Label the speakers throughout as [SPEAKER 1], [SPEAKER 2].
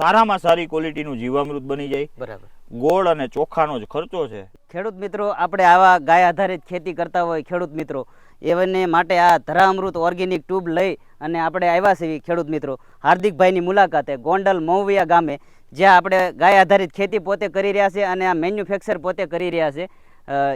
[SPEAKER 1] સારામાં સારી ક્વોલિટીનું જીવામૃત બની જાય.
[SPEAKER 2] બરાબર.
[SPEAKER 1] ગોળ અને ચોખાનો જ ખર્ચો છે.
[SPEAKER 2] ખેડૂત મિત્રો આપણે આવા ગાય આધારિત ખેતી કરતા હોય ખેડૂત મિત્રો એમને માટે આ ધરા અમૃત ઓર્ગેનિક ટ્યુબ લઈ અને આપણે આવ્યા છીએ ખેડૂત મિત્રો. હાર્દિકભાઈની મુલાકાતે ગોંડલ મહુવિયા ગામે જ્યાં આપણે ગાય આધારિત ખેતી પોતે કરી રહ્યા છે અને આ મેન્યુફેક્ચર પોતે કરી રહ્યા છે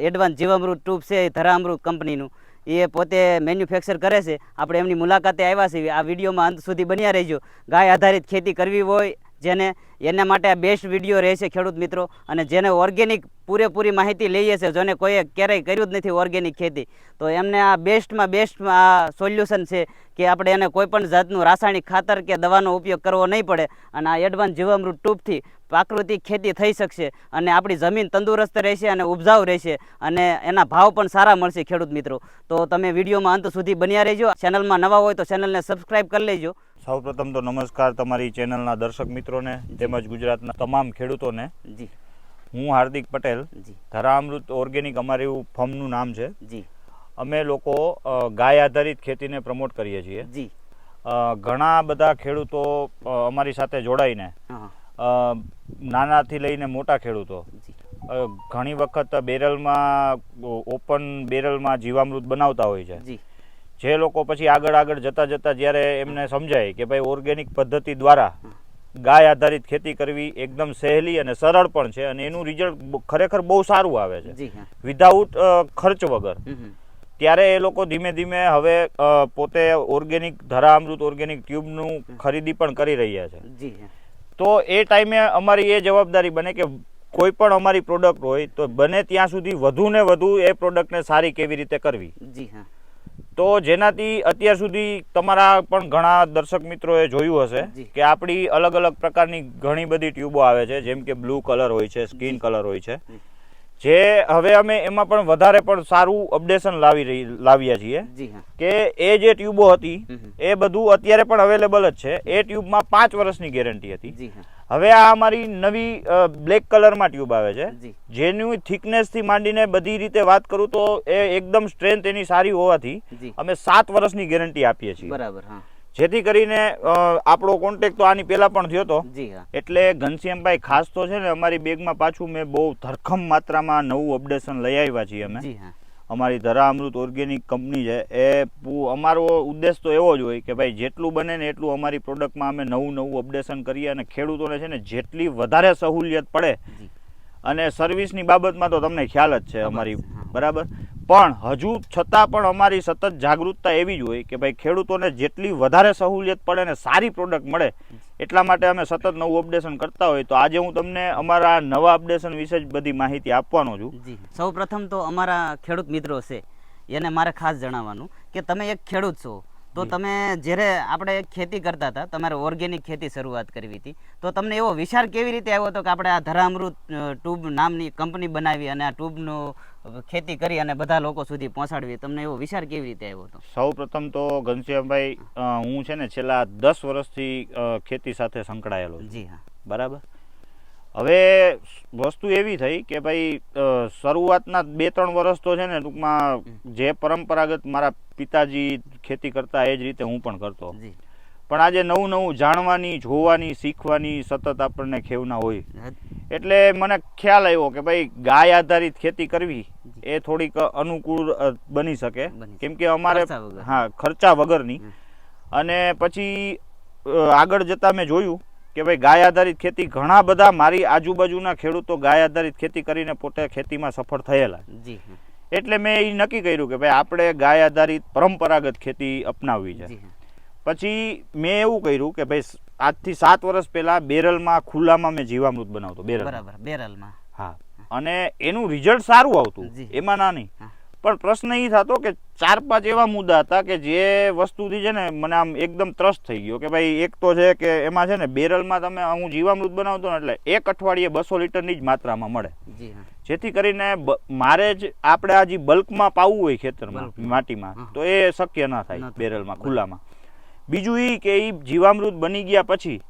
[SPEAKER 2] એડવાન્સ જીવામૃત ટ્યુબ છે એ ધરા અમૃત કંપનીનું. એ પોતે મેન્યુફેક્ચર કરે છે. આપણે એમની મુલાકાતે આવ્યા છીએ. આ વિડીયોમાં અંત સુધી બન્યા રહેજો. ગાય આધારિત ખેતી કરવી હોય જેને એના માટે આ બેસ્ટ વીડિયો રહેશે ખેડૂત મિત્રો. અને જેને ઓર્ગેનિક પૂરેપૂરી માહિતી લઈએ છે જેને કોઈએ ક્યારેય કર્યું જ નથી ઓર્ગેનિક ખેતી. તો એમને આ બેસ્ટમાં બેસ્ટ આ સોલ્યુશન છે કે આપણે એને કોઈપણ જાતનું રાસાયણિક ખાતર કે દવાનો ઉપયોગ કરવો નહીં પડે અને આ એડવાન્સ જીવામૃત ટ્યુબથી પ્રાકૃતિક ખેતી થઈ શકશે અને આપણી જમીન તંદુરસ્ત રહેશે અને ઉપજાઉ રહેશે અને એના ભાવ પણ સારા મળશે ખેડૂત મિત્રો. તો તમે વિડીયોમાં અંત સુધી બન્યા રહેજો. ચેનલમાં નવા હોય તો ચેનલને સબસ્ક્રાઈબ કરી લેજો.
[SPEAKER 1] સૌપ્રથમ તો નમસ્કાર તમારી ચેનલના દર્શક મિત્રોને તેમજ ગુજરાતના તમામ ખેડૂતોને.
[SPEAKER 2] જી.
[SPEAKER 1] હું હાર્દિક પટેલ.
[SPEAKER 2] જી.
[SPEAKER 1] ધરામૃત ઓર્ગેનિક અમારું ફર્મનું નામ છે.
[SPEAKER 2] જી.
[SPEAKER 1] અમે લોકો ગાય આધારિત ખેતીને પ્રમોટ કરીએ છીએ.
[SPEAKER 2] જી.
[SPEAKER 1] ઘણા બધા ખેડૂતો અમારી સાથે જોડાઈને નાનાથી લઈને મોટા ખેડૂતો ઘણી વખત બેરલમાં ઓપન બેરલમાં જીવામૃત બનાવતા હોય છે.
[SPEAKER 2] જી.
[SPEAKER 1] જે લોકો પછી આગળ આગળ જતા જતા જ્યારે એમને સમજાય કે ભાઈ ઓર્ગેનિક પદ્ધતિ દ્વારા ગાય આધારિત ખેતી કરવી એકદમ સહેલી અને સરળ પણ છે અને એનું રિઝલ્ટ ખરેખર બહુ સારું આવે છે. વિધાઉટ ખર્ચ વગર. ત્યારે એ લોકો ધીમે ધીમે હવે પોતે ઓર્ગેનિક ધરા અમૃત ઓર્ગેનિક ટ્યુબનું ખરીદી પણ કરી રહ્યા છે. તો એ ટાઈમે અમારી એ જવાબદારી બને કે કોઈ પણ અમારી પ્રોડક્ટ હોય તો બને ત્યાં સુધી વધુ ને વધુ એ પ્રોડક્ટને સારી કેવી રીતે કરવી.
[SPEAKER 2] જી હા.
[SPEAKER 1] તો જેનાથી અત્યાર સુધી તમારા પણ ઘણા દર્શક મિત્રોએ જોયું હશે કે આપણી અલગ અલગ પ્રકારની ઘણી બધી ટ્યુબો આવે છે જેમ કે બ્લુ કલર હોય છે સ્કિન કલર હોય છે.
[SPEAKER 2] જી.
[SPEAKER 1] હવે અમે એમાં પણ વધારે પણ સારું અપડેશન લાવી રહી લાવ્યા છીએ કે એ જે ટ્યુબો હતી. એ બધું અત્યારે પણ અવેલેબલ જ છે. એ ટ્યુબમાં પાંચ વર્ષની ગેરંટી હતી. હવે આ અમારી નવી બ્લેક કલરમાં ટ્યુબ આવે છે. જેની થિકનેસથી થી માંડીને બધી રીતે વાત કરું તો એ એકદમ સ્ટ્રેન્થ એની સારી હોવાથી અમે સાત વર્ષની ગેરંટી આપીએ છીએ.
[SPEAKER 2] બરાબર હા.
[SPEAKER 1] જેથી કરીને આપણો કોન્ટેક્ટ તો આની પહેલા પણ થયો હતો એટલે ઘનશ્યામભાઈ ખાસ તો છે ને અમારી બેગમાં પાછું મેં બહુ ધરખમ માત્રામાં નવું અપડેશન લઈ આવ્યા છીએ અમે. અમારી ધરા અમૃત ઓર્ગેનિક કંપની છે. એ અમારો ઉદ્દેશ તો એવો જ હોય કે ભાઈ જેટલું બને ને એટલું અમારી પ્રોડક્ટમાં અમે નવું નવું અપડેશન કરીએ અને ખેડૂતોને છે ને જેટલી વધારે સહુલિયત પડે અને સર્વિસની બાબતમાં તો તમને ખ્યાલ જ છે અમારી બરાબર? પણ હજુ છતાં પણ અમારી સતત જાગૃતતા એવી જ હોય કે ભાઈ ખેડૂતોને જેટલી વધારે સહુલિયત પડે ને સારી પ્રોડક્ટ મળે એટલા માટે અમે સતત નવું અપડેશન કરતા હોય. તો આજે હું તમને અમારા નવા અપડેશન વિશે જ બધી માહિતી આપવાનો છું.
[SPEAKER 2] જી સૌ પ્રથમ તો અમારા ખેડૂત મિત્રો છે એને મારે ખાસ જણાવવાનું કે તમે એક ખેડૂત છો. તો તમે જ્યારે આપણે ખેતી કરતા હતા તમારે ઓર્ગેનિક ખેતી શરૂઆત કરવી હતી. તો તમને એવો વિચાર કેવી રીતે આવ્યો હતો કે આપણે આ ધરામૃત ટ્યુબ નામની કંપની બનાવી અને આ ટ્યુબનું ખેતી કરી અને બધા લોકો સુધી પહોંચાડવી. તમને એવો વિચાર કેવી રીતે આવ્યો હતો?
[SPEAKER 1] સૌ પ્રથમ તો ઘનશ્યામભાઈ હું છે ને છેલ્લા દસ વર્ષથી ખેતી સાથે સંકળાયેલો
[SPEAKER 2] જી હા.
[SPEAKER 1] બરાબર? હવે વસ્તુ એવી થઈ કે ભાઈ શરૂઆતના બે ત્રણ વર્ષ તો છે ને ટૂંકમાં જે પરંપરાગત મારા પિતાજી ખેતી કરતા એ જ રીતે હું પણ કરતો. પણ આજે નવું નવું જાણવાની જોવાની શીખવાની સતત આપણને ખેવના હોય. એટલે મને ખ્યાલ આવ્યો કે ભાઈ ગાય આધારિત ખેતી કરવી એ થોડીક અનુકૂળ બની શકે. કેમ કે અમારે હા ખર્ચા વગરની. અને પછી આગળ જતા મેં જોયું કે ભાઈ ગાય આધારિત ખેતી ઘણા બધા મારી આજુબાજુના ખેડૂતો ગાય આધારિત ખેતી કરીને પોતે ખેતીમાં સફળ થયેલા એટલે મેં એ નક્કી કર્યું કે ભાઈ આપણે ગાય આધારિત પરંપરાગત ખેતી અપનાવવી છે. પછી મેં એવું કર્યું કે ભાઈ આજથી સાત વર્ષ પહેલા બેરલમાં ખુલ્લામાં મેં જીવામૃત બનાવતો બેરલ.
[SPEAKER 2] બરાબર બેરલમાં.
[SPEAKER 1] હા. અને એનું રિઝલ્ટ સારું આવતું એમાં ના નહીં. પણ પ્રશ્ન એ થતો કે ચાર પાંચ એવા મુદ્દા હતા કે જે વસ્તુથી છે ને મને આમ એકદમ ત્રસ્ત થઈ ગયો કે ભાઈ એક તો છે કે એમાં છે ને બેરલમાં તમે હું જીવામૃત બનાવતો ને એટલે એક અઠવાડિયે બસો લીટરની જ માત્રામાં મળે. જેથી કરીને મારે જ આપણે આ જે બલ્કમાં પાવું હોય ખેતરમાં માટીમાં તો એ શક્ય ના થાય. બેરલમાં ખુલ્લામાં. બીજું એ કે એ જીવામૃત બની ગયા પછી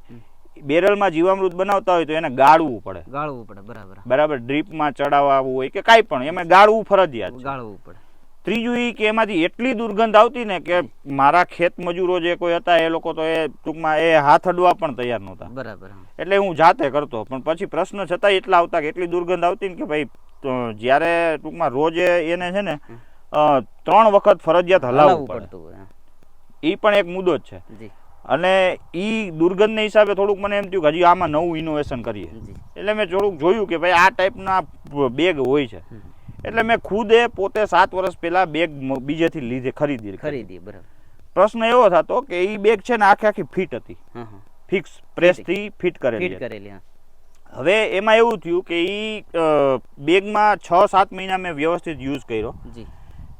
[SPEAKER 1] બેરલમાં જીવામૃત બનાવતા હોય તો એને ગાળવું પડે.
[SPEAKER 2] ગાળવું પડે બરાબર.
[SPEAKER 1] બરાબર? ડ્રીપમાં ચડાવવું હોય કે કાંઈ પણ એમાં ગાળવું ફરજિયાત
[SPEAKER 2] ગાળવું પડે.
[SPEAKER 1] ત્રીજું એ કે એમાંથી એટલી દુર્ગંધ આવતી ને કે મારા ખેત મજૂરો જે કોઈ હતા એ લોકો તો એ ટૂંકમાં એ હાથ અડવા પણ તૈયાર નહોતા.
[SPEAKER 2] બરાબર
[SPEAKER 1] એટલે હું જાતે કરતો પણ પછી પ્રશ્ન છતાંય એટલા આવતા કે એટલી દુર્ગંધ આવતી ને કે ભાઈ જ્યારે ટૂંકમાં રોજે એને છે ને ત્રણ વખત ફરજિયાત હલાવવું
[SPEAKER 2] પડતું.
[SPEAKER 1] એ પણ એક મુદ્દો જ છે. અને એ દુર્ગંધને હિસાબે થોડુંક મને એમ થયું કે હજી આમાં નવું ઇનોવેશન કરીએ. એટલે મેં થોડુંક જોયું કે ભાઈ આ ટાઈપના બેગ હોય છે. એટલે મેં ખુદે પોતે સાત વર્ષ પહેલાં બેગ બીજેથી લીધે ખરીદી
[SPEAKER 2] ખરીદી બરાબર.
[SPEAKER 1] પ્રશ્ન એવો થતો કે એ બેગ છે ને આખે આખી ફિટ હતી. ફિક્સ પ્રેસથી ફિટ કરેલી.
[SPEAKER 2] કરેલી
[SPEAKER 1] હવે એમાં એવું થયું કે એ બેગમાં છ સાત મહિના મેં વ્યવસ્થિત યુઝ કર્યો.
[SPEAKER 2] જી.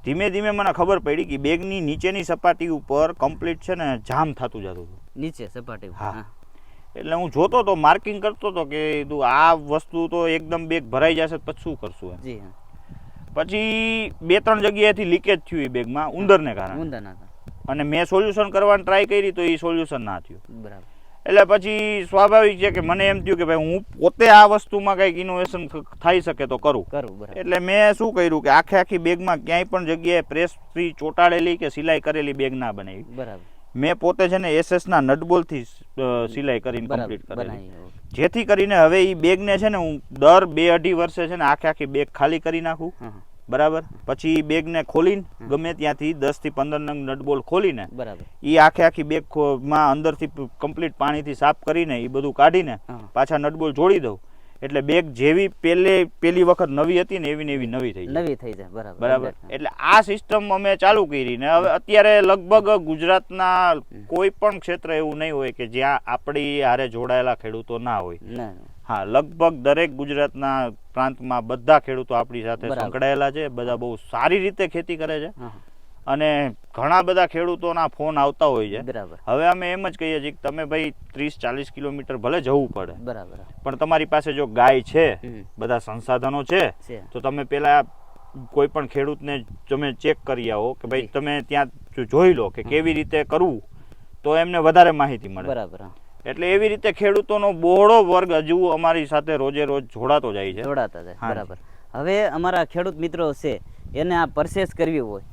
[SPEAKER 1] ધીમે ધીમે મને ખબર પડી કે બેગની નીચેની સપાટી ઉપર કમ્પ્લીટ છે ને જામ થતું જતું હતું.
[SPEAKER 2] નીચે સપાટી
[SPEAKER 1] હા. એટલે હું જોતો તો માર્કિંગ કરતો તો કે તું આ વસ્તુ તો એકદમ બેગ ભરાઈ જશે પછી શું કરશું
[SPEAKER 2] જી હા.
[SPEAKER 1] પછી બે ત્રણ જગ્યાએથી લીકેજ થયું એ બેગમાં ઉંદરને કારણે.
[SPEAKER 2] ઉંદરના
[SPEAKER 1] અને મેં સોલ્યુશન કરવાની ટ્રાય કરી તો એ સોલ્યુશન ના થયું.
[SPEAKER 2] બરાબર.
[SPEAKER 1] એટલે પછી સ્વાભાવિક છે કે મને એમ થયું કે ભાઈ હું પોતે આ વસ્તુમાં કંઈક ઇનોવેશન થઈ શકે તો કરું.
[SPEAKER 2] કરું
[SPEAKER 1] એટલે મેં શું કર્યું કે આખે આખી બેગમાં ક્યાંય પણ જગ્યાએ પ્રેસ ફ્રી ચોંટાડેલી કે સિલાઈ કરેલી બેગ ના બનાવી.
[SPEAKER 2] બરાબર.
[SPEAKER 1] મેં પોતે છે ને એસએસ ના નટબોલથી સિલાઈ કરીને કમ્પ્લીટ કરેલી. જેથી કરીને હવે એ બેગને છે ને હું દર બે અઢી વર્ષે છે ને આખે આખી બેગ ખાલી કરી નાખું. બરાબર? પછી બેગને ખોલીને ગમે ત્યાંથી દસથી પંદર નંગ નટબોલ ખોલીને
[SPEAKER 2] બરાબર.
[SPEAKER 1] એ આખે આખી બેગમાં અંદરથી કમ્પ્લીટ પાણીથી સાફ કરીને એ બધું કાઢીને પાછા નટબોલ જોડી દઉં. એટલે બેગ જેવી પેલે પેલી વખત નવી હતી ને એવી ને એવી નવી થઈ
[SPEAKER 2] નવી થઈ જાય બરાબર
[SPEAKER 1] બરાબર? એટલે આ સિસ્ટમ અમે ચાલુ કરી ને હવે અત્યારે લગભગ ગુજરાતના કોઈ પણ ક્ષેત્ર એવું નહીં હોય કે જ્યાં આપણી હારે જોડાયેલા ખેડૂતો ના હોય. હા લગભગ દરેક ગુજરાતના પ્રાંતમાં બધા ખેડૂતો આપણી સાથે સંકળાયેલા છે બધા બહુ સારી રીતે ખેતી કરે છે. અને ઘણા બધા ખેડૂતોના ફોન આવતા હોય છે. હવે અમે એમ જ કહીએ છીએ કે તમે ભાઈ ત્રીસ ચાલીસ કિલોમીટર ભલે જવું પડે
[SPEAKER 2] બરાબર.
[SPEAKER 1] પણ તમારી પાસે જો ગાય છે બધા સંસાધનો છે તો તમે પેલા કોઈ પણ ખેડૂતને તમે ચેક કરી આવો કે ભાઈ તમે ત્યાં જોઈ લો કે કેવી રીતે કરવું તો એમને વધારે માહિતી મળે.
[SPEAKER 2] બરાબર.
[SPEAKER 1] એટલે એવી રીતે ખેડૂતોનો બહોળો વર્ગ હજુ અમારી સાથે રોજે રોજ જોડાતો જાય છે.
[SPEAKER 2] જોડાતા જાય બરાબર. હવે અમારા ખેડૂત મિત્રો છે એને આ પરચેસ કરવી હોય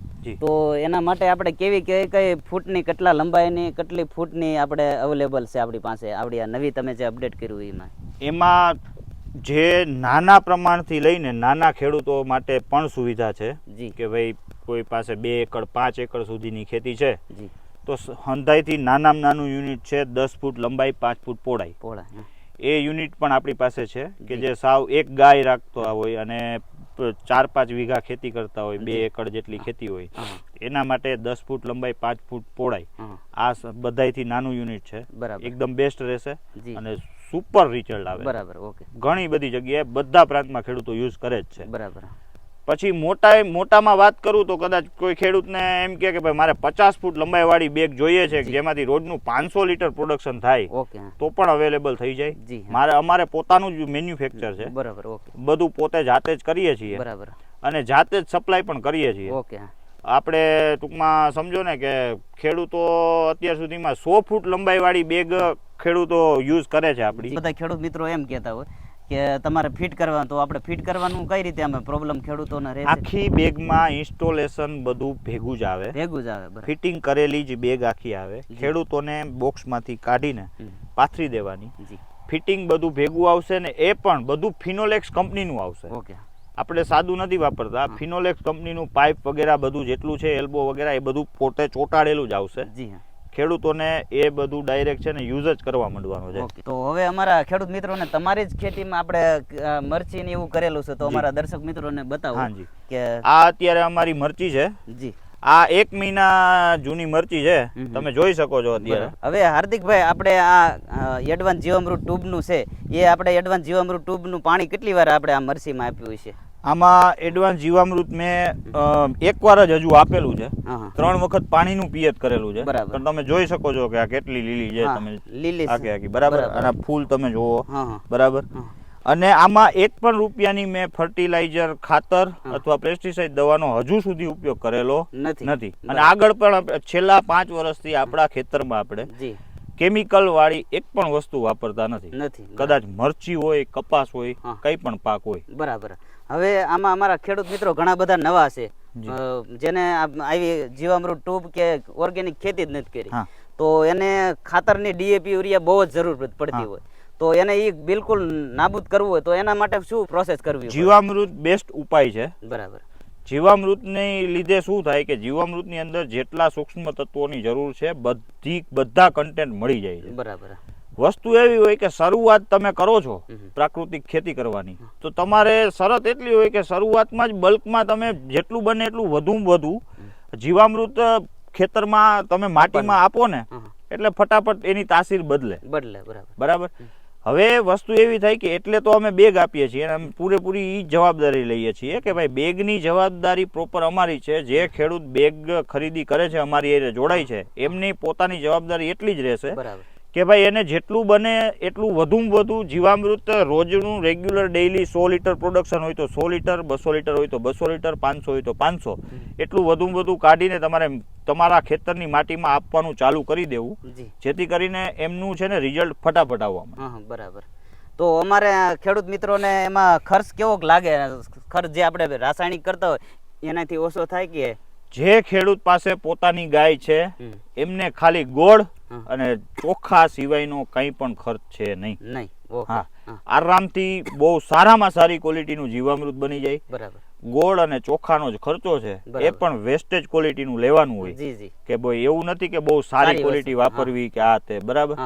[SPEAKER 2] તો એના માટે આપણે કેવી કઈ કઈ ફૂટની કેટલા લંબાઈની કેટલી ફૂટની આપણે અવેલેબલ છે આપણી પાસે? આપણી આ નવી તમે જે અપડેટ કર્યું એમાં.
[SPEAKER 1] એમાં જે નાના પ્રમાણથી લઈને નાના ખેડૂતો માટે પણ સુવિધા છે
[SPEAKER 2] જી.
[SPEAKER 1] કે ભાઈ કોઈ પાસે બે એકર પાંચ એકર સુધીની ખેતી છે.
[SPEAKER 2] જી.
[SPEAKER 1] તો હંધાઈથી નાનામાં નાનું યુનિટ છે દસ ફૂટ લંબાઈ પાંચ ફૂટ પહોળાઈ. એ યુનિટ પણ આપણી પાસે છે કે
[SPEAKER 2] જે
[SPEAKER 1] સાવ એક ગાય રાખતો હોય અને ચાર પાંચ વીઘા ખેતી કરતા હોય બે
[SPEAKER 2] એકડ
[SPEAKER 1] એકર જેટલી ખેતી હોય. એના માટે દસ ફૂટ લંબાઈ પાંચ ફૂટ પહોળાઈ. આ બધાથી નાનું યુનિટ છે.
[SPEAKER 2] બરાબર.
[SPEAKER 1] એકદમ બેસ્ટ રહેશે અને સુપર રિઝલ્ટ આવે.
[SPEAKER 2] બરાબર ઓકે.
[SPEAKER 1] ઘણી બધી જગ્યાએ બધા પ્રાંતમાં ખેડૂતો યુઝ કરે જ છે.
[SPEAKER 2] બરાબર
[SPEAKER 1] પછી મોટા મોટામાં વાત કરું તો કદાચ કોઈ ખેડૂતને એમ કે ભાઈ મારે પચાસ ફૂટ લંબાઈવાળી બેગ જોઈએ છે. જેમાંથી રોજનું પાંચસો લીટર પ્રોડક્શન થાય તો પણ અવેલેબલ થઈ જાય. મારે અમારે પોતાનું જ મેન્યુફેક્ચર છે.
[SPEAKER 2] બરાબર
[SPEAKER 1] બધું પોતે જાતે જ કરીએ છીએ.
[SPEAKER 2] બરાબર.
[SPEAKER 1] અને જાતે જ સપ્લાય પણ કરીએ છીએ.
[SPEAKER 2] ઓકે
[SPEAKER 1] આપણે ટૂંકમાં સમજો ને કે ખેડૂતો અત્યાર સુધીમાં સો ફૂટ લંબાઈવાળી બેગ ખેડૂતો યુઝ કરે છે આપણી.
[SPEAKER 2] બધા ખેડૂત મિત્રો એમ કહેતા હોય કે તમારે ફિટ કરવા તો આપણે ફિટ કરવાનું કઈ રીતે? અમે પ્રોબ્લેમ ખેડૂતોને રહે
[SPEAKER 1] આખી બેગમાં ઇન્સ્ટોલેશન બધું ભેગું જ આવે.
[SPEAKER 2] ભેગું જ આવે
[SPEAKER 1] ફિટિંગ કરેલી જ બેગ આખી આવે. ખેડૂતોને બોક્સમાંથી કાઢીને. પાથરી દેવાની. ફિટિંગ બધું ભેગું આવશે ને એ પણ બધું ફિનોલેક્સ કંપનીનું આવશે.
[SPEAKER 2] ઓકે.
[SPEAKER 1] આપણે સાદું નથી વાપરતા. ફિનોલેક્સ કંપનીનું પાઇપ વગેરે બધું જેટલું છે એલ્બો વગેરે એ બધું પોતે ચોંટાડેલું જ આવશે.
[SPEAKER 2] જી હા.
[SPEAKER 1] ખેડૂતોને એ બધું ડાયરેક્ટ છે ને યુઝ જ કરવા માંડવાનું છે.
[SPEAKER 2] તો હવે અમારા ખેડૂત મિત્રોને તમારી જ ખેતીમાં આપણે મરચી ને એવું કરેલું છે તો અમારા દર્શક મિત્રોને બતાવો
[SPEAKER 1] હાજી
[SPEAKER 2] કે
[SPEAKER 1] આ અત્યારે અમારી મરચી છે.
[SPEAKER 2] જી.
[SPEAKER 1] આ એક મહિના જૂની મરચી છે. તમે જોઈ શકો છો અત્યારે.
[SPEAKER 2] હવે હાર્દિકભાઈ આપણે આ એડવાન્સ જીવામૃત ટ્યુબનું છે એ આપણે એડવાન્સ જીવામૃત ટ્યુબનું પાણી કેટલી વાર આપણે આ મરચીમાં આપ્યું છે
[SPEAKER 1] આમાં એડવાન્સ જીવામૃત મેં એક એકવાર જ હજુ આપેલું છે. ત્રણ વખત પાણીનું પિયત કરેલું છે. પણ તમે જોઈ શકો છો કે આ કેટલી લીલી છે તમે
[SPEAKER 2] લીલી
[SPEAKER 1] આખી આખી. બરાબર. અને ફૂલ તમે જોવો. બરાબર? અને આમાં એક પણ રૂપિયાની મેં ફર્ટિલાઇઝર ખાતર અથવા પેસ્ટિસાઇડ દવાનો હજુ સુધી ઉપયોગ કરેલો
[SPEAKER 2] નથી.
[SPEAKER 1] નથી. અને આગળ પણ છેલ્લા પાંચ વર્ષથી આપણા ખેતરમાં આપણે કેમિકલ વાળી એક પણ વસ્તુ વાપરતા નથી.
[SPEAKER 2] નથી
[SPEAKER 1] કદાચ મરચી હોય કપાસ હોય. કઈ પણ પાક હોય.
[SPEAKER 2] બરાબર. હવે આમાં અમારા ખેડૂત મિત્રો ઘણા બધા નવા છે. જેને આવી જીવામૃત ટ્યુબ કે ઓર્ગેનિક ખેતી જ નથી કરી. તો એને ખાતરની ડીએપી યુરિયા બહુ જ જરૂર પડતી હોય. તો એને એ બિલકુલ નાબૂદ કરવું હોય તો એના માટે શું પ્રોસેસ કરવી
[SPEAKER 1] જીવામૃત બેસ્ટ ઉપાય છે.
[SPEAKER 2] બરાબર.
[SPEAKER 1] જીવામૃતને લીધે શું થાય કે જીવામૃતની અંદર જેટલા સૂક્ષ્મ તત્વોની જરૂર છે બધી બધા કન્ટેન્ટ મળી જાય છે.
[SPEAKER 2] બરાબર.
[SPEAKER 1] વસ્તુ એવી હોય કે શરૂઆત તમે કરો છો પ્રાકૃતિક ખેતી કરવાની તો તમારે શરત એટલી હોય કે શરૂઆતમાં જ બલ્કમાં તમે જેટલું બને એટલું વધુમાં વધુ જીવામૃત ખેતરમાં તમે માટીમાં આપો ને એટલે ફટાફટ એની તાસીર બદલે.
[SPEAKER 2] બદલે બરાબર.
[SPEAKER 1] બરાબર? હવે વસ્તુ એવી થાય કે એટલે તો અમે બેગ આપીએ છીએ અને અમે પૂરેપૂરી ઈ જવાબદારી લઈએ છીએ કે ભાઈ બેગની જવાબદારી પ્રોપર અમારી છે. જે ખેડૂત બેગ ખરીદી કરે છે, અમારી એ જોડાય છે. એમની પોતાની જવાબદારી એટલી જ રહેશે
[SPEAKER 2] બરાબર.
[SPEAKER 1] કે ભાઈ એને જેટલું બને એટલું વધુમાં વધુ જીવામૃત રોજનું રેગ્યુલર ડેઈલી સો લીટર પ્રોડક્શન હોય તો સો લીટર બસો લીટર હોય તો બસો લીટર પાંચસો હોય તો પાંચસો. એટલું વધુમાં વધુ કાઢીને તમારે તમારા ખેતરની માટીમાં આપવાનું ચાલુ કરી દેવું. જેથી કરીને એમનું છે ને રિઝલ્ટ ફટાફટ આવવામાં
[SPEAKER 2] બરાબર. તો અમારે ખેડૂત મિત્રોને એમાં ખર્ચ કેવોક લાગે? ખર્ચ જે આપણે રાસાયણિક કરતા હોય એનાથી ઓછો થાય કે?
[SPEAKER 1] જે ખેડૂત પાસે પોતાની ગાય છે એમને ખાલી ગોળ. અને ચોખા સિવાયનો કંઈ પણ ખર્ચ છે નહીં.
[SPEAKER 2] નહીં.
[SPEAKER 1] હા. આરામથી બહુ સારામાં સારી ક્વોલિટીનું જીવામૃત બની જાય.
[SPEAKER 2] બરાબર.
[SPEAKER 1] ગોળ અને ચોખાનો જ ખર્ચો છે. એ પણ વેસ્ટેજ ક્વોલિટીનું લેવાનું હોય. કે ભાઈ એવું નથી કે બહુ સારી ક્વોલિટી વાપરવી કે આ તે બરાબર?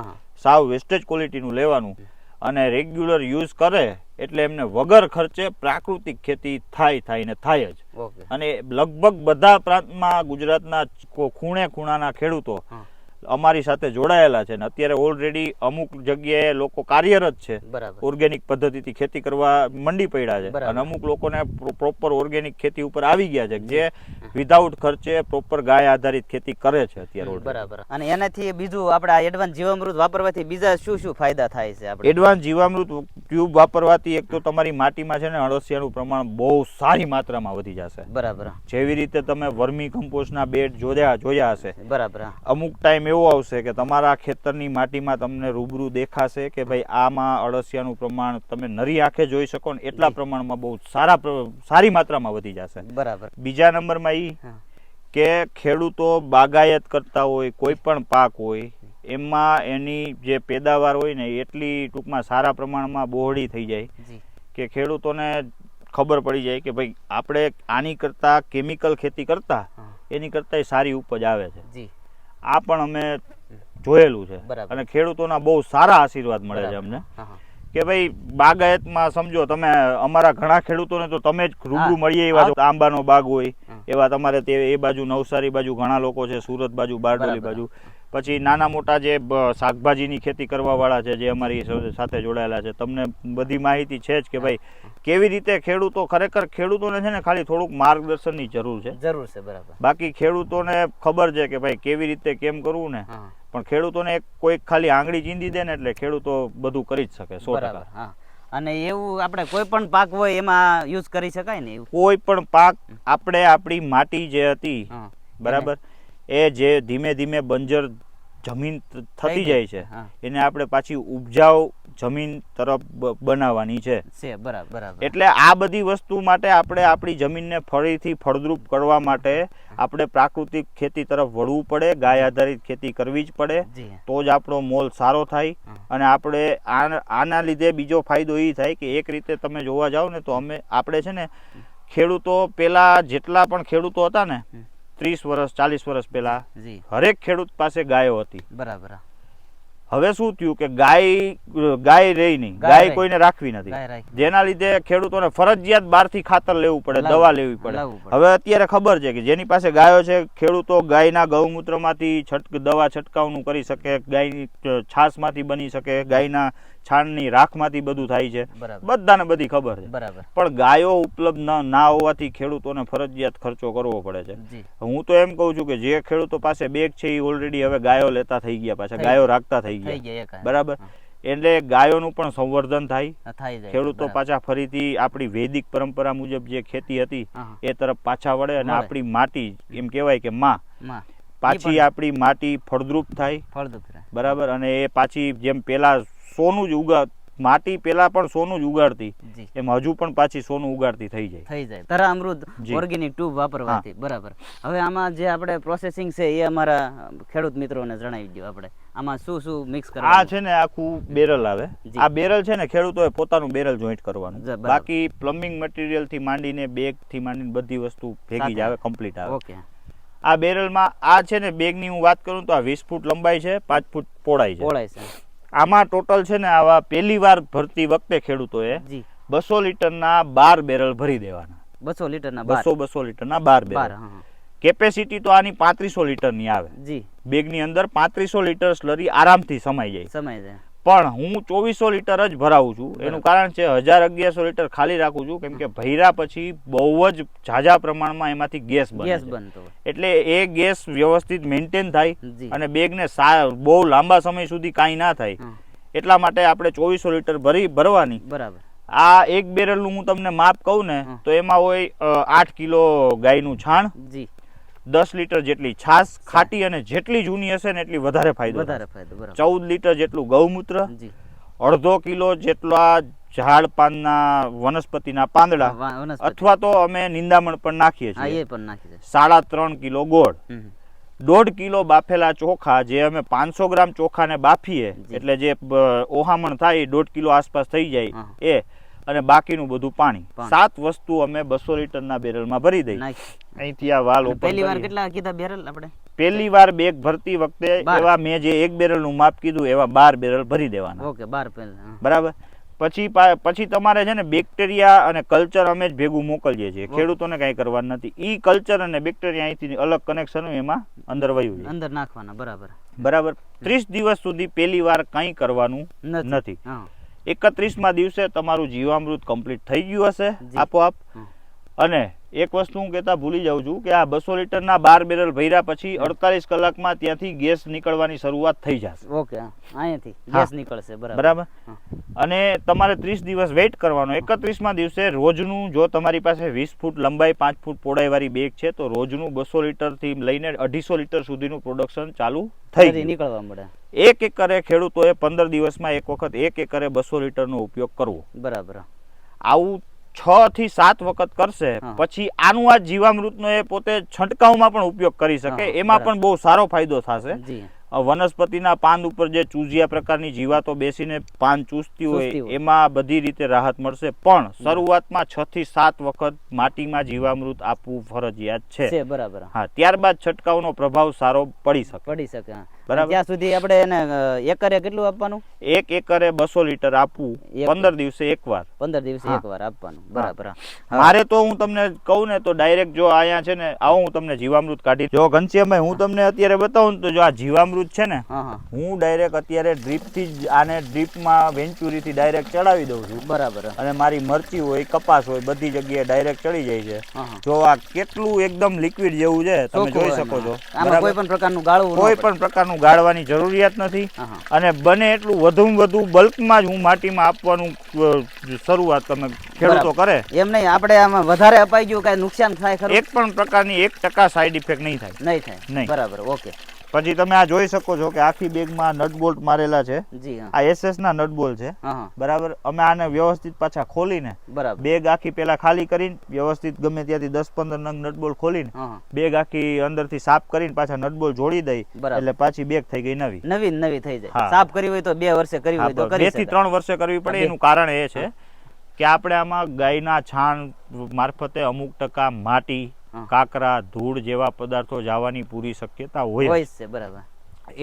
[SPEAKER 1] સાવ વેસ્ટેજ ક્વોલિટીનું લેવાનું. અને રેગ્યુલર યુઝ કરે એટલે એમને વગર ખર્ચે પ્રાકૃતિક ખેતી થાય થાય ને થાય જ. અને લગભગ બધા પ્રાંતમાં ગુજરાતના ખૂણે ખૂણાના ખેડૂતો અમારી સાથે જોડાયેલા છે ને અત્યારે ઓલરેડી અમુક જગ્યાએ લોકો કાર્યરત છે. ઓર્ગેનિક પદ્ધતિથી ખેતી કરવા મંડી પડ્યા છે. અને અમુક લોકોને પ્રોપર ઓર્ગેનિક ખેતી ઉપર આવી ગયા છે જે વિધાઉટ ખર્ચે પ્રોપર ગાય આધારિત ખેતી કરે છે અત્યારે
[SPEAKER 2] બરાબર. અને એનાથી બીજું આપણે આ એડવાન્સ જીવામૃત વાપરવાથી બીજા શું શું ફાયદા થાય છે આપણે?
[SPEAKER 1] એડવાન્સ જીવામૃત ટ્યુબ વાપરવાથી એક તો તમારી માટીમાં છે ને અળસિયાનું પ્રમાણ બહુ સારી માત્રામાં વધી જશે.
[SPEAKER 2] બરાબર.
[SPEAKER 1] જેવી રીતે તમે વર્મી કમ્પોસ્ટના બેડ જોયા જોયા હશે.
[SPEAKER 2] બરાબર. અમુક
[SPEAKER 1] અમુક ટાઈમ એવો આવશે કે તમારા ખેતરની માટીમાં તમને રૂબરૂ દેખાશે કે ભાઈ આમાં અળસિયાનું પ્રમાણ તમે નરી આંખે જોઈ શકો ને એટલા પ્રમાણમાં બહુ સારા સારી માત્રામાં વધી જશે.
[SPEAKER 2] બરાબર.
[SPEAKER 1] બીજા નંબરમાં
[SPEAKER 2] એ
[SPEAKER 1] કે ખેડૂતો બાગાયત કરતા હોય કોઈ પણ પાક હોય એમાં એની જે પેદાવાર હોય ને એટલી ટૂંકમાં સારા પ્રમાણમાં બોહળી થઈ જાય કે ખેડૂતોને ખબર પડી જાય કે ભાઈ આપણે આની કરતાં કેમિકલ ખેતી કરતા એની કરતાં સારી ઉપજ આવે છે.
[SPEAKER 2] જી.
[SPEAKER 1] આ પણ અમે જોયેલું છે. અને ખેડૂતોના બહુ સારા આશીર્વાદ મળે છે અમને. કે ભાઈ બાગાયતમાં સમજો તમે અમારા ઘણા ખેડૂતોને તો તમે જ રૂબરૂ મળીએ એવા. આંબાનો બાગ હોય એવા તમારે તે એ બાજુ નવસારી બાજુ ઘણા લોકો છે સુરત બાજુ બારડોલી બાજુ. પછી નાના મોટા જે શાકભાજીની ખેતી કરવા વાળા છે જે અમારી સાથે જોડાયેલા છે તમને બધી માહિતી છે જ કે ભાઈ કેવી રીતે ખેડૂતો ખરેખર ખેડૂતોને છે ને ખાલી થોડુંક માર્ગદર્શનની જરૂર છે?
[SPEAKER 2] જરૂર છે બરાબર.
[SPEAKER 1] બાકી ખેડૂતોને ખબર છે કે ભાઈ કેવી રીતે કેમ કરવું ને? પણ ખેડૂતોને કોઈક ખાલી આંગળી ચીંધી દે ને એટલે ખેડૂતો બધું કરી જ શકે સો ટકા.
[SPEAKER 2] અને એવું આપણે કોઈ પણ પાક હોય એમાં યુઝ કરી શકાય ને એવું?
[SPEAKER 1] કોઈ પણ પાક આપણે આપણી માટી જે હતી બરાબર એ જે ધીમે ધીમે બંજર જમીન થતી જાય છે. એને આપણે પાછી ઉપજાઉ જમીન તરફ બનાવવાની છે.
[SPEAKER 2] બરાબર
[SPEAKER 1] એટલે આ બધી વસ્તુ માટે આપણે આપણી જમીનને ફરીથી ફળદ્રુપ કરવા માટે આપણે પ્રાકૃતિક ખેતી તરફ વળવું પડે ગાય આધારિત ખેતી કરવી જ પડે. તો જ આપણો મોલ સારો થાય અને આપણે આના લીધે બીજો ફાયદો એ થાય કે એક રીતે તમે જોવા જાઓ ને તો અમે આપણે છે ને ખેડૂતો પેલા જેટલા પણ ખેડૂતો હતા ને. ત્રીસ વર્ષ ચાલીસ વર્ષ પહેલા હરેક ખેડૂત પાસે ગાયો હતી.
[SPEAKER 2] બરાબર
[SPEAKER 1] હવે શું થયું કે ગાય ગાય રહી નહીં.
[SPEAKER 2] ગાય
[SPEAKER 1] કોઈને રાખવી નથી. જેના લીધે ખેડૂતોને ફરજિયાત બહારથી ખાતર લેવું પડે દવા લેવી પડે. હવે અત્યારે ખબર છે કે જેની પાસે ગાયો છે ખેડૂતો ગાયના ગૌમૂત્રમાંથી છટક દવા છંટકાવનું કરી શકે ગાયની છાશમાંથી બની શકે ગાયના છાણની રાખમાંથી બધું થાય છે. બધાને બધી ખબર છે.
[SPEAKER 2] બરાબર.
[SPEAKER 1] પણ ગાયો ઉપલબ્ધ ના હોવાથી ખેડૂતોને ફરજિયાત ખર્ચો કરવો પડે છે. હું તો એમ કહું છું કે જે ખેડૂતો પાસે બેગ છે એ ઓલરેડી હવે ગાયો લેતા થઈ ગયા પાછા. ગાયો રાખતા થઈ ગયા. બરાબર. એટલે ગાયોનું પણ સંવર્ધન થાય. ખેડૂતો પાછા ફરીથી આપણી વૈદિક પરંપરા મુજબ જે ખેતી હતી. એ તરફ પાછા વળે અને આપણી માટી એમ કહેવાય કે માં
[SPEAKER 2] માં.
[SPEAKER 1] પાછી આપણી માટી ફળદ્રુપ થાય. બરાબર? અને એ પાછી જેમ પેલા સોનું જ ઉગા માટી પેલા પણ સોનું જ ઉગાડતી. એમ હજુ પણ પાછી સોનું ઉગાડતી થઈ જાય.
[SPEAKER 2] થઈ જાય. તરા અમૃત ઓર્ગેનિક ટ્યુબ વાપરવાથી. બરાબર. હવે આમાં જે આપણે પ્રોસેસિંગ છે એ અમારા ખેડૂત મિત્રોને જણાવી દો આપણે. આમાં શું શું મિક્સ
[SPEAKER 1] આ છે ને આખું બેરલ આવે. આ બેરલ છે ને ખેડૂતોએ પોતાનું બેરલ જોઈન્ટ કરવાનું. બાકી પ્લમ્બિંગ મટીરિયલથી માંડીને બેગથી માંડીને બધી વસ્તુ ભેગી જ. આવે કમ્પ્લીટ આવે.
[SPEAKER 2] ઓકે.
[SPEAKER 1] આ બેરલમાં આ છે ને બેગની હું વાત કરું તો આ વીસ ફૂટ લંબાઈ છે પાંચ ફૂટ પહોળાઈ છે.
[SPEAKER 2] પહોળાઈ છે.
[SPEAKER 1] આમાં ટોટલ છે ને આવા પહેલી વાર ભરતી વખતે ખેડૂતોએ બસો લીટરના બાર બેરલ ભરી દેવાના.
[SPEAKER 2] બસો લીટરના
[SPEAKER 1] બસો બસો લીટરના બાર
[SPEAKER 2] બાર
[SPEAKER 1] બેરલ. કેપેસિટી તો આની પાંત્રીસો લીટરની આવે.
[SPEAKER 2] જી.
[SPEAKER 1] બેગની અંદર પાંત્રીસો લીટર સ્લરી આરામથી સમાઈ જાય.
[SPEAKER 2] સમાઈ છે
[SPEAKER 1] પણ હું ચોવીસો લીટર જ ભરાવું છું. એનું કારણ છે હજાર અગિયારસો લીટર ખાલી રાખું છું. કેમ કે ભૈરા પછી બહુ જ ઝાઝા પ્રમાણમાં એમાંથી ગેસ બને
[SPEAKER 2] ગેસ બનતો
[SPEAKER 1] એટલે એ ગેસ વ્યવસ્થિત મેન્ટેન થાય અને બેગને બહુ લાંબા સમય સુધી કાંઈ ના થાય. એટલા માટે આપણે ચોવીસો લીટર ભરી ભરવાની.
[SPEAKER 2] બરાબર.
[SPEAKER 1] આ એક બેરલનું હું તમને માપ કહું ને તો એમાં હોય આઠ કિલો ગાયનું છાણ
[SPEAKER 2] જી.
[SPEAKER 1] દસ લીટર જેટલી છાસ ખાટી અને જેટલી જૂની હશે ને એટલી વધારે ફાયદો
[SPEAKER 2] વધારે ફાયદો
[SPEAKER 1] ચૌદ લીટર જેટલું ગૌમૂત્ર અડધો કિલો જેટલા ઝાડ પાનના વનસ્પતિના પાંદડા અથવા તો અમે નિંદામણ પણ નાખીએ છીએ. સાડા ત્રણ કિલો ગોળ. દોઢ કિલો બાફેલા ચોખા જે અમે પાંચસો ગ્રામ ચોખાને બાફીએ એટલે જે ઓહામણ થાય દોઢ કિલો આસપાસ થઈ જાય એ અને બાકીનું બધું પાણી. સાત વસ્તુ અમે બસો લીટરના બેરલમાં ભરી દઈ અહીંથી આ વાલ
[SPEAKER 2] પહેલી વાર કેટલા કીધા બેરલ આપણે?
[SPEAKER 1] પહેલી વાર બેગ ભરતી વખતે એવા મેં જે એક બેરલનું માપ કીધું એવા બાર બેરલ ભરી દેવાના.
[SPEAKER 2] ઓકે બાર
[SPEAKER 1] બરાબર? પછી પછી તમારે છે ને બેક્ટેરિયા અને કલ્ચર અમે જ ભેગું મોકલીએ છીએ. ખેડૂતોને કાંઈ કરવાનું નથી. ઈ કલ્ચર અને બેક્ટેરિયા અહીંથી અલગ કનેક્શન એમાં અંદર વયું
[SPEAKER 2] અંદર નાખવાના બરાબર.
[SPEAKER 1] બરાબર? ત્રીસ દિવસ સુધી પહેલી વાર કંઈ કરવાનું
[SPEAKER 2] નથી.
[SPEAKER 1] એકત્રીસમાં દિવસે તમારું જીવામૃત કમ્પ્લીટ થઈ ગયું હશે આપોઆપ. અને એક વસ્તુ હું કહેતા ભૂલી જાઉં છું કે આ બસો લીટરના બાર બેરલ ભર્યા પછી અડતાલીસ કલાકમાં ત્યાંથી ગેસ નીકળવાની શરૂઆત થઈ જશે.
[SPEAKER 2] ઓકે અહીંયાથી ગેસ નીકળશે બરાબર.
[SPEAKER 1] અને તમારે ત્રીસ દિવસ વેઇટ કરવાનો. એકત્રીસમાં દિવસે રોજનું જો તમારી પાસે વીસ ફૂટ લંબાઈ પાંચ ફૂટ પહોળાઈ વાળી બેગ છે તો રોજનું બસો લીટરથી લઈને અઢીસો લીટર સુધીનું પ્રોડક્શન ચાલુ થઈ
[SPEAKER 2] નીકળવા મળે.
[SPEAKER 1] એક એકરે ખેડૂતોએ પંદર દિવસમાં એક વખત એક એકરે બસો લીટરનો ઉપયોગ કરવો.
[SPEAKER 2] બરાબર.
[SPEAKER 1] આવું છ થી સાત વખત કરશે પછી આનું આ જીવામૃતનો એ પોતે છંટકાવમાં પણ ઉપયોગ કરી શકે. એમાં પણ બહુ સારો ફાયદો થશે. વનસ્પતિના પાન ઉપર જે ચૂઝિયા પ્રકારની જીવાતો બેસીને પાન ચૂસતી હોય. એમાં બધી રીતે રાહત મળશે. પણ શરૂઆતમાં છ થી સાત વખત માટીમાં જીવામૃત આપવું ફરજિયાત છે.
[SPEAKER 2] બરાબર.
[SPEAKER 1] હા ત્યારબાદ છંટકાવનો પ્રભાવ સારો પડી શકે.
[SPEAKER 2] પડી શકે.
[SPEAKER 1] બરાબર.
[SPEAKER 2] ત્યાં સુધી આપણે એને એકરે કેટલું આપવાનું?
[SPEAKER 1] એક એકરે બસો લીટર આપવું.
[SPEAKER 2] એક-
[SPEAKER 1] પંદર દિવસે એકવાર.
[SPEAKER 2] પંદર દિવસે
[SPEAKER 1] એક
[SPEAKER 2] એકવાર આપવાનું. બરાબર.
[SPEAKER 1] મારે તો હું તમને કહું ને તો ડાયરેક્ટ જો અહીંયા છે ને આવો હું તમને જીવામૃત કાઢી જો ઘનશ્યામભાઈ હું તમને અત્યારે બતાવું તો જો આ જીવામૃત છે ને
[SPEAKER 2] હા
[SPEAKER 1] ડાયરેક્ટ અત્યારે ડ્રીપથી જ આને ડ્રીપમાં વેન્ચુરીથી ડાયરેક્ટ ચડાવી દઉં છું.
[SPEAKER 2] બરાબર.
[SPEAKER 1] અને મારી મરચી હોય કપાસ હોય બધી જગ્યાએ ડાયરેક્ટ ચડી જાય છે. જો આ કેટલું એકદમ લિક્વિડ જેવું છે તમે જોઈ શકો છો.
[SPEAKER 2] કોઈ પણ પ્રકારનું ગાળવું
[SPEAKER 1] કોઈ પણ પ્રકારનું ગાળવાની જરૂરિયાત નથી. અને બને એટલું વધુમાં વધુ બલ્કમાં જ હું માટીમાં આપવાનું શરૂઆત તમે ખેડૂતો કરે.
[SPEAKER 2] એમ નહીં આપણે આમાં વધારે અપાઈ ગયું કાંઈ નુકસાન થાય ખરું?
[SPEAKER 1] એક પણ પ્રકારની એક ટકા સાઈડ ઇફેક્ટ નહીં થાય.
[SPEAKER 2] નહીં થાય.
[SPEAKER 1] નહીં.
[SPEAKER 2] બરાબર ઓકે.
[SPEAKER 1] પછી તમે આ જોઈ શકો છો કે આખી બેગમાં નટ બોલ્ટ મારેલા છે. આ એસએસ ના નટ બોલ્ટ છે બરાબર? અમે આને વ્યવસ્થિત પાછા ખોલીને
[SPEAKER 2] બરાબર.
[SPEAKER 1] બેગ આખી પેલા ખાલી કરીને વ્યવસ્થિત ગમે ત્યાંથી દસ પંદર નંગ નટબોલ ખોલીને
[SPEAKER 2] હા હા.
[SPEAKER 1] બેગ આખી અંદરથી સાફ કરીને પાછા નટબોલ જોડી દઈ. એટલે પાછી બેગ થઈ ગઈ નવી.
[SPEAKER 2] નવી નવી થઈ જાય. સાફ કરી હોય તો બે વર્ષે કરી હોય તો બેથી
[SPEAKER 1] ત્રણ વર્ષે કરવી પડે. એનું કારણ એ છે કે આપણે આમાં ગાયના છાણ મારફતે અમુક ટકા માટી. કાકરા ધૂળ જેવા પદાર્થો જવાની પૂરી શક્યતા હોય
[SPEAKER 2] છે બરાબર.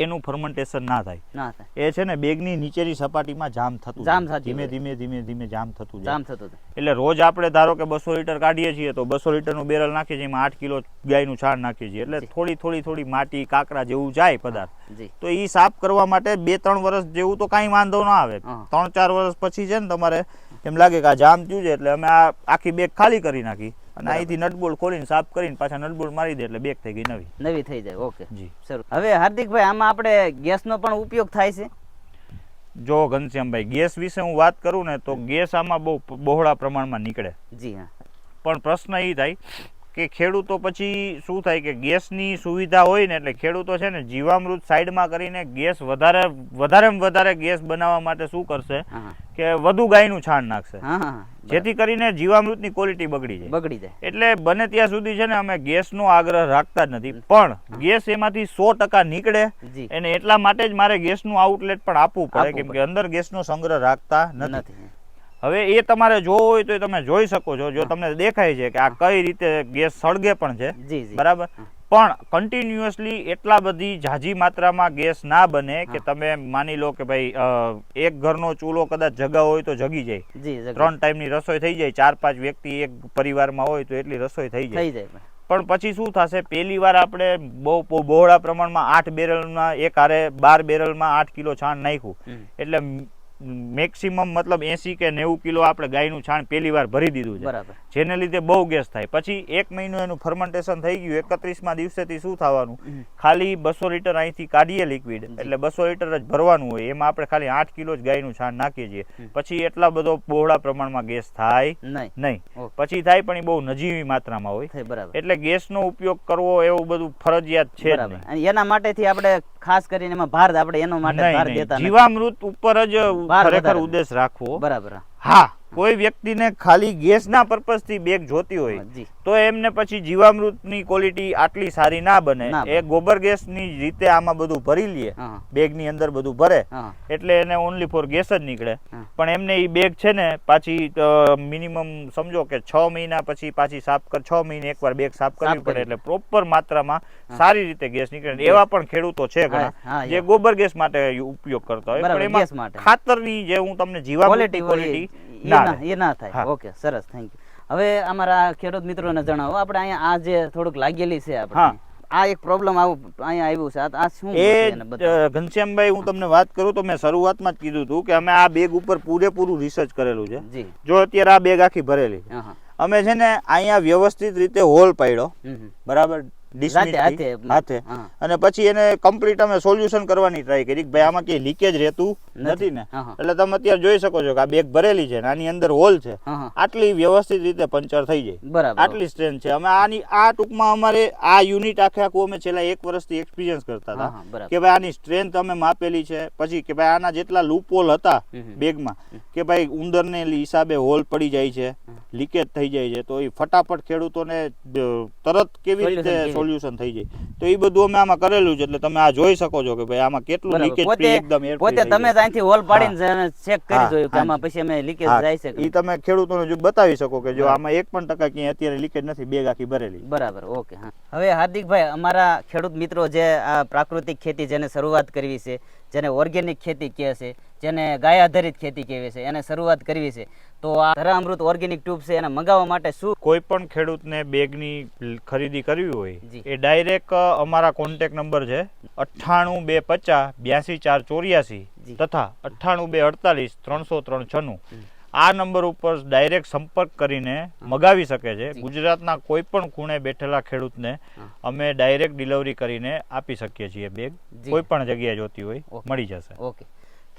[SPEAKER 1] એનું ફર્મેન્ટેશન ના થાય. એ છે ને બેગની નીચેની સપાટીમાં જામ થતું
[SPEAKER 2] જામ
[SPEAKER 1] ધીમે ધીમે ધીમે ધીમે જામ થતું
[SPEAKER 2] જામ થતું
[SPEAKER 1] એટલે રોજ આપણે ધારો કે બસો લીટર કાઢીએ છીએ તો બસો લીટરનું બેરલ નાખીએ છીએ એમાં આઠ કિલો ગાયનું છાણ નાખીએ છીએ. એટલે. થોડી થોડી થોડી માટી કાકરા જેવું જાય પદાર્થ. તો એ સાફ કરવા માટે બે ત્રણ વર્ષ જેવું તો કાંઈ વાંધો ના આવે. ત્રણ ચાર વર્ષ પછી છે ને તમારે એમ લાગે કે આ જામ થયું છે એટલે અમે આ આખી બેગ ખાલી કરી નાખી. અને અહીંથી નટબોલ ખોલીને સાફ કરીને પાછા નટબોલ મારી દે એટલે બેક થઈ ગઈ નવી.
[SPEAKER 2] નવી થઈ જાય ઓકે
[SPEAKER 1] જી.
[SPEAKER 2] શરૂ. હવે હાર્દિકભાઈ આમાં આપણે ગેસનો પણ ઉપયોગ થાય છે?
[SPEAKER 1] જો ઘનશ્યામભાઈ ગેસ વિશે હું વાત કરું ને તો ગેસ આમાં બહુ બહોળા પ્રમાણમાં નીકળે.
[SPEAKER 2] જી હા.
[SPEAKER 1] પણ પ્રશ્ન એ થાય કે ખેડૂતો પછી શું થાય કે ગેસની સુવિધા હોય ને એટલે ખેડૂતો છે ને જીવામૃત સાઈડમાં કરીને ગેસ વધારે વધારેમાં વધારે ગેસ બનાવવા માટે શું કરશે કે વધુ ગાયનું છાણ નાખશે. જેથી કરીને જીવામૃતની ક્વોલિટી બગડી જાય.
[SPEAKER 2] બગડી જાય.
[SPEAKER 1] એટલે બને ત્યાં સુધી છે ને અમે ગેસનો આગ્રહ રાખતા જ નથી. પણ ગેસ એમાંથી સો ટકા નીકળે
[SPEAKER 2] અને
[SPEAKER 1] એને એટલા માટે જ મારે ગેસનું આઉટલેટ પણ આપવું પડે કેમ. કે અંદર ગેસનો સંગ્રહ રાખતા નથી. હવે એ તમારે જોવો હોય તો એ તમે જોઈ શકો છો. જો તમને દેખાય છે કે આ કઈ રીતે ગેસ સળગે પણ છે. બરાબર? પણ કન્ટિન્યુઅસલી એટલા બધી ઝાઝી માત્રામાં ગેસ ના બને કે તમે માની લો કે ભાઈ એક ઘરનો ચૂલો કદાચ જગા હોય તો જગી જાય. ત્રણ ટાઈમની રસોઈ થઈ જાય ચાર પાંચ વ્યક્તિ એક પરિવારમાં હોય તો એટલી રસોઈ થઈ જાય. પણ પછી શું થશે? પહેલી વાર આપણે બહુ બહુ બહોળા પ્રમાણમાં આઠ બેરલમાં એક હારે બાર બેરલમાં આઠ કિલો છાણ નાખ્યું. એટલે મેક્સિમમ મતલબ એસી કે નેવું કિલો આપણે ગાયનું છાણ પહેલી વાર ભરી દીધું છે.
[SPEAKER 2] બરાબર.
[SPEAKER 1] જેને લીધે બહુ ગેસ થાય. પછી એક મહિનો એનું ફર્મેન્ટેશન થઈ ગયું. એકત્રીસમાં દિવસેથી શું થવાનું? ખાલી બસો લીટર અહીંથી કાઢીએ લિક્વિડ એટલે બસો લીટર જ ભરવાનું હોય. એમાં આપણે ખાલી આઠ કિલો જ ગાયનું છાણ નાખીએ છીએ. પછી એટલા બધો બહોળા પ્રમાણમાં ગેસ થાય
[SPEAKER 2] નહીં.
[SPEAKER 1] પછી થાય પણ એ બહુ નજીવી માત્રામાં હોય. એટલે ગેસનો ઉપયોગ કરવો એવું બધું ફરજિયાત છે
[SPEAKER 2] એના માટેથી આપણે ખાસ કરીને એમાં ભાર આપણે એનો માટે ભાર દેતા
[SPEAKER 1] જીવામૃત ઉપર જ ખરેખર ઉદ્દેશ રાખવો.
[SPEAKER 2] બરાબર.
[SPEAKER 1] હા. કોઈ વ્યક્તિને ખાલી ગેસના પર્પઝથી બેગ જોતી હોય તો એમને પછી જીવામૃતની ક્વોલિટી આટલી સારી ના બને. એ ગોબર ગેસની રીતે આમાં બધું ભરી લે બેગની અંદર બધું ભરે એટલે એને ઓનલી ફોર ગેસ જ નીકળે. પણ એમને એ બેગ છે ને પાછી મિનિમમ સમજો કે છ મહિના પછી પાછી સાફ કર છ મહિને એકવાર બેગ સાફ કરવી પડે એટલે પ્રોપર માત્રામાં સારી રીતે ગેસ નીકળે. એવા પણ ખેડૂતો છે ઘણા જે ગોબર ગેસ માટે ઉપયોગ કરતા હોય. પણ એમાં ખાતરની જે હું તમને જીવા
[SPEAKER 2] ક્વોલિટી એ
[SPEAKER 1] ના
[SPEAKER 2] થાય. ઓકે સરસ થેન્ક યુ હવે અમારા ખેડૂત મિત્રોને જણાવો આપણે અહીંયા આ જે થોડુંક લાગેલી છે આપણે આ એક પ્રોબ્લેમ આવું અહીંયા આવ્યું છે. આ- શું
[SPEAKER 1] એ ઘનશ્યામભાઈ હું તમને વાત કરું તો મેં શરૂઆતમાં જ કીધું હતું કે અમે આ બેગ ઉપર પૂરેપૂરું રિસર્ચ કરેલું છે.
[SPEAKER 2] જો.
[SPEAKER 1] અત્યારે આ બેગ આખી ભરેલી અમે છે ને અહીંયા વ્યવસ્થિત રીતે હોલ પાડ્યો. બરાબર?
[SPEAKER 2] હાથે.
[SPEAKER 1] અને પછી એને કમ્પ્લીટ અમે સોલ્યુશન કરવાની ટ્રાય કરી. ભાઈ આમાં કઈ લીકેજ રહેતું નથી. ને. એટલે તમે અત્યારે જોઈ શકો છો કે આ બેગ ભરેલી છે આની અંદર હોલ છે. આટલી વ્યવસ્થિત રીતે પંચર થઈ જાય.
[SPEAKER 2] બરાબર.
[SPEAKER 1] આટલી સ્ટ્રેન્થ છે. અમે આની આ ટૂંકમાં અમારે આ યુનિટ આખે આખું અમે છેલ્લા એક વર્ષથી એક્સપિરિયન્સ કરતા હતા. કે ભાઈ આની સ્ટ્રેન્થ અમે માપેલી છે. પછી કે ભાઈ આના જેટલા લૂપહોલ હતા. બેગમાં કે ભાઈ ઉંદરને હિસાબે હોલ પડી જાય છે લીકેજ થઈ જાય છે. તો એ ફટાફટ ખેડૂતોને તરત કેવી રીતે? સોલ્યુશન થઈ જાય. તો એ બધું અમે આમાં કરેલું છે એટલે તમે આ જોઈ શકો છો કે ભાઈ આમાં કેટલું લીકેજ એકદમ
[SPEAKER 2] પોતે તમે ત્યાંથી હોલ પાડીને ચેક કરી જોયું કે આમાં પછી અમે લીકેજ જાય છે
[SPEAKER 1] એ તમે ખેડૂતોને જો બતાવી શકો કે જો આમાં એક પણ ટકા ક્યાંય અત્યારે લીકેજ નથી બેગ આખી ભરેલી.
[SPEAKER 2] બરાબર ઓકે હા. હવે હાર્દિકભાઈ અમારા ખેડૂત મિત્રો જે આ પ્રાકૃતિક ખેતી જેને શરૂઆત કરવી છે જેને ઓર્ગેનિક ખેતી કહે છે જેને ગાય આધારિત ખેતી કહેવી છે એને શરૂઆત કરવી છે. તો આ ધરા અમૃત ઓર્ગેનિક ટ્યુબ છે એને મંગાવવા માટે શું
[SPEAKER 1] કોઈ પણ ખેડૂતને બેગની ખરીદી કરવી હોય એ ડાયરેક્ટ અમારા કોન્ટેક નંબર છે અઠ્ઠાણું બે પચાસ બ્યાસી ચાર ચોર્યાસી તથા અઠ્ઠાણું બે અડતાલીસ ત્રણસો ત્રણ છન્નું.
[SPEAKER 2] હમ.
[SPEAKER 1] આ નંબર ઉપર ડાયરેક્ટ સંપર્ક કરીને મગાવી શકે છે. ગુજરાતના કોઈ પણ ખૂણે બેઠેલા ખેડૂતને અમે ડાયરેક્ટ ડિલિવરી કરીને આપી શકીએ છીએ બેગ. કોઈ પણ જગ્યાએ જોતી હોય મળી જશે.
[SPEAKER 2] ઓકે.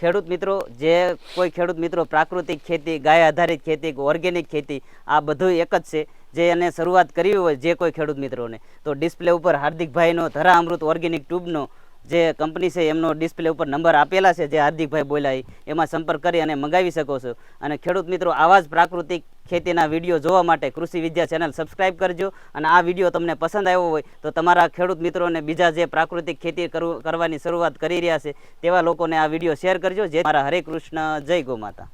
[SPEAKER 2] ખેડૂત મિત્રો જે કોઈ ખેડૂત મિત્રો પ્રાકૃતિક ખેતી ગાય આધારિત ખેતી ઓર્ગેનિક ખેતી આ બધું એક જ છે. જે એને શરૂઆત કરવી હોય જે કોઈ ખેડૂત મિત્રોને. તો ડિસ્પ્લે ઉપર હાર્દિકભાઈનો ધરા અમૃત ઓર્ગેનિક ટ્યુબનો જે કંપની છે, એમનો ડિસ્પ્લે ઉપર નંબર આપેલા છે, જે હાર્દિકભાઈ બોલાય, એમાં સંપર્ક કરી અને મંગાવી શકો છો. અને ખેડૂત મિત્રો, આવા જ પ્રાકૃતિક ખેતીના વીડિયો જોવા માટે કૃષિ વિદ્યા ચેનલ સબસ્ક્રાઇબ કરજો. અને આ વીડિયો તમને પસંદ આવ્યો હોય, તો તમારા ખેડૂત મિત્રોને બીજા જે પ્રાકૃતિક ખેતી કરવું- કરવાની શરૂઆત કરી રહ્યા છે, તેવા લોકોને આ વીડિયો શેર કરજો. જે મારા હરે કૃષ્ણ, જય ગો માતા